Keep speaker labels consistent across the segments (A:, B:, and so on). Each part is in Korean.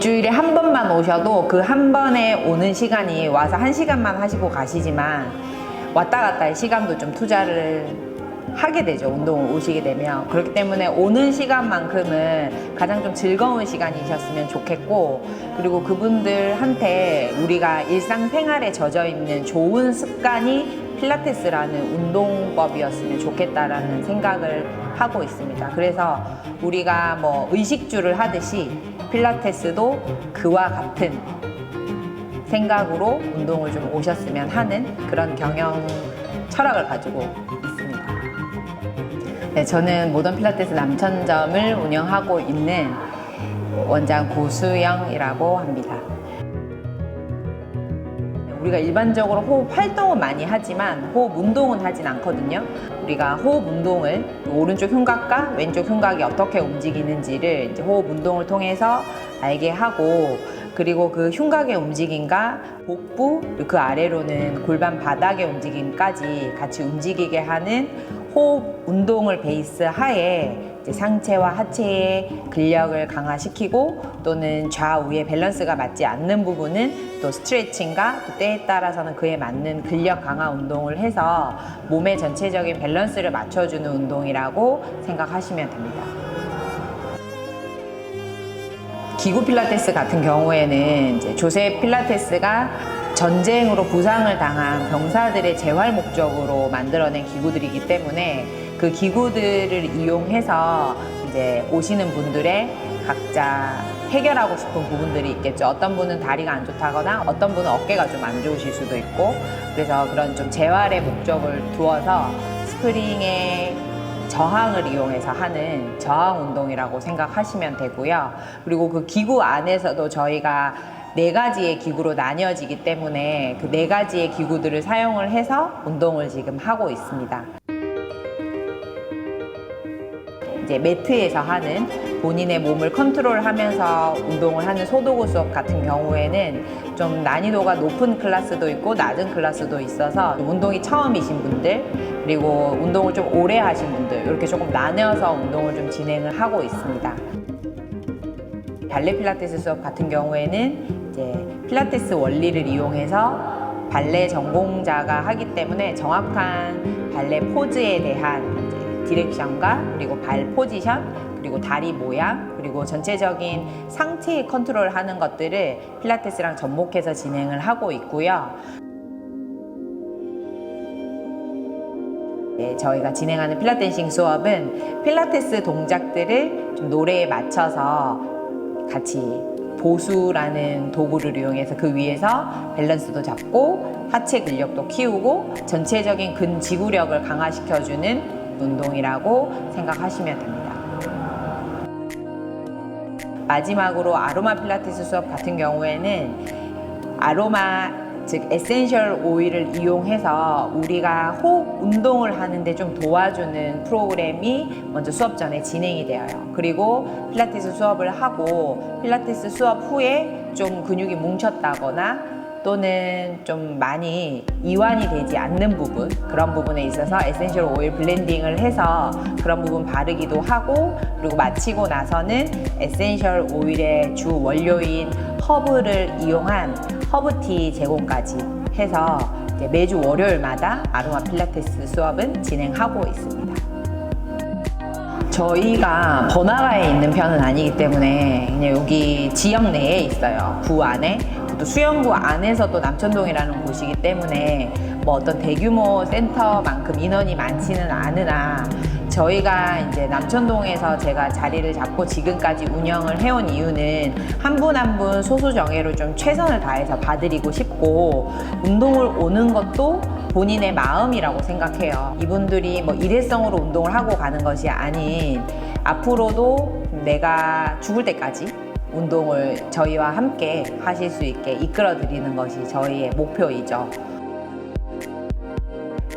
A: 일주일에 한 번만 오셔도 그 한 번에 오는 시간이 와서 한 시간만 하시고 가시지만 왔다 갔다 할 시간도 좀 투자를 하게 되죠. 운동을 오시게 되면. 그렇기 때문에 오는 시간만큼은 가장 좀 즐거운 시간이셨으면 좋겠고, 그리고 그분들한테 우리가 일상생활에 젖어 있는 좋은 습관이 필라테스라는 운동법이었으면 좋겠다라는 생각을 하고 있습니다. 그래서 우리가 뭐 의식주를 하듯이 필라테스도 그와 같은 생각으로 운동을 좀 오셨으면 하는 그런 경영 철학을 가지고 있습니다. 네, 저는 모던 필라테스 남천점을 운영하고 있는 원장 고수영이라고 합니다. 우리가 일반적으로 호흡 활동은 많이 하지만 호흡 운동은 하진 않거든요. 우리가 호흡 운동을 오른쪽 흉곽과 왼쪽 흉곽이 어떻게 움직이는지를 이제 호흡 운동을 통해서 알게 하고 그리고 그 흉곽의 움직임과 복부 그 아래로는 골반 바닥의 움직임까지 같이 움직이게 하는 호흡 운동을 베이스 하에 상체와 하체의 근력을 강화시키고 또는 좌우의 밸런스가 맞지 않는 부분은 또 스트레칭과 또 때에 따라서는 그에 맞는 근력 강화 운동을 해서 몸의 전체적인 밸런스를 맞춰주는 운동이라고 생각하시면 됩니다. 기구 필라테스 같은 경우에는 이제 조세 필라테스가 전쟁으로 부상을 당한 병사들의 재활 목적으로 만들어낸 기구들이기 때문에 그 기구들을 이용해서 이제 오시는 분들의 각자 해결하고 싶은 부분들이 있겠죠. 어떤 분은 다리가 안 좋다거나 어떤 분은 어깨가 좀 안 좋으실 수도 있고 그래서 그런 좀 재활의 목적을 두어서 스프링의 저항을 이용해서 하는 저항 운동이라고 생각하시면 되고요. 그리고 그 기구 안에서도 저희가 네 가지의 기구로 나뉘어지기 때문에 그 네 가지의 기구들을 사용을 해서 운동을 지금 하고 있습니다. 이제 매트에서 하는 본인의 몸을 컨트롤하면서 운동을 하는 소도구 수업 같은 경우에는 좀 난이도가 높은 클래스도 있고 낮은 클래스도 있어서 운동이 처음이신 분들 그리고 운동을 좀 오래 하신 분들 이렇게 조금 나뉘어서 운동을 좀 진행을 하고 있습니다. 발레 필라테스 수업 같은 경우에는 이제 필라테스 원리를 이용해서 발레 전공자가 하기 때문에 정확한 발레 포즈에 대한 디렉션과 그리고 발 포지션 그리고 다리 모양 그리고 전체적인 상체 컨트롤 하는 것들을 필라테스랑 접목해서 진행을 하고 있고요. 네, 저희가 진행하는 필라테싱 수업은 필라테스 동작들을 좀 노래에 맞춰서 같이 보수라는 도구를 이용해서 그 위에서 밸런스도 잡고 하체 근력도 키우고 전체적인 근지구력을 강화시켜주는 운동이라고 생각하시면 됩니다. 마지막으로 아로마 필라테스 수업 같은 경우에는 아로마 즉 에센셜 오일을 이용해서 우리가 호흡 운동을 하는데 좀 도와주는 프로그램이 먼저 수업 전에 진행이 되어요. 그리고 필라테스 수업을 하고 필라테스 수업 후에 좀 근육이 뭉쳤다거나 또는 좀 많이 이완이 되지 않는 부분 그런 부분에 있어서 에센셜 오일 블렌딩을 해서 그런 부분 바르기도 하고 그리고 마치고 나서는 에센셜 오일의 주 원료인 허브를 이용한 허브티 제공까지 해서 매주 월요일마다 아로마 필라테스 수업은 진행하고 있습니다. 저희가 번화가에 있는 편은 아니기 때문에 그냥 여기 지역 내에 있어요. 구 안에. 또 수영구 안에서도 남천동이라는 곳이기 때문에 뭐 어떤 대규모 센터만큼 인원이 많지는 않으나 저희가 이제 남천동에서 제가 자리를 잡고 지금까지 운영을 해온 이유는 한 분 한 분 소수 정예로 좀 최선을 다해서 봐드리고 싶고 운동을 오는 것도 본인의 마음이라고 생각해요. 이분들이 뭐 일회성으로 운동을 하고 가는 것이 아닌 앞으로도 내가 죽을 때까지 운동을 저희와 함께 하실 수 있게 이끌어 드리는 것이 저희의 목표이죠.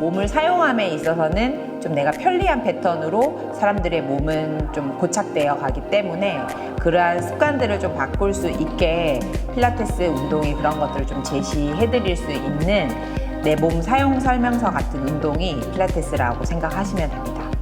A: 몸을 사용함에 있어서는 좀 내가 편리한 패턴으로 사람들의 몸은 좀 고착되어 가기 때문에 그러한 습관들을 좀 바꿀 수 있게 필라테스 운동이 그런 것들을 좀 제시해 드릴 수 있는 내 몸 사용 설명서 같은 운동이 필라테스라고 생각하시면 됩니다.